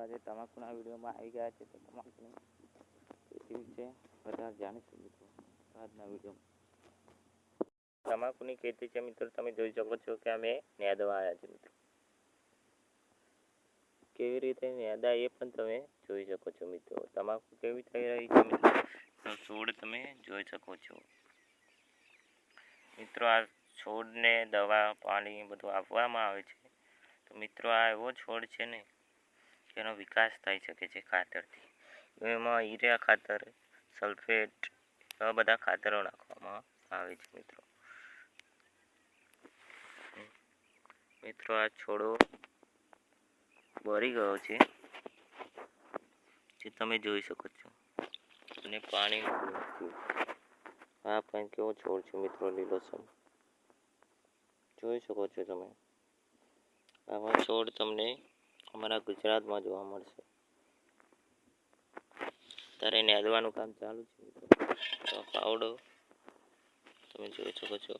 આજે તમાકુના વિડીયોમાં આવી ગયા છે તો તમાકુની ખેતી વિશે બધા જાણીશું મિત્રો આજના વિડીયોમાં. તમાકુની ખેતી છે મિત્રો? તમે જોઈ શકો છો કે અમે નેદવા આવ્યા છે મિત્રો. કેવી રીતે નેદા એ પણ તમે જોઈ શકો છો મિત્રો. તમાકુ કેવી થઈ રહી છે મિત્રો? છોડ તમે જોઈ શકો છો. મિત્રો, આ છોડને દવા, પાણી બધું આપવામાં આવે છે. તો મિત્રો, આ એવો છોડ છે ને તેનો વિકાસ થઈ શકે છે ખાતરથી. એમાં યુરિયા ખાતર, સલ્ફેટ, એવા બધા ખાતરો નાખવામાં આવે છે મિત્રો. મિત્રો, આ છોડો બળી ગયો છે, જે તમે જોઈ શકો છો. અને પાણી આ પણ કેવો છોડ છે મિત્રો લીલોસમ જોઈ શકો છો તમે. આવા છોડ તમને અમારા ગુજરાતમાં જોવા મળશે. ત્યારે હલવાનું કામ ચાલુ છે? તો પાવડો તમે જોઈ શકો છો.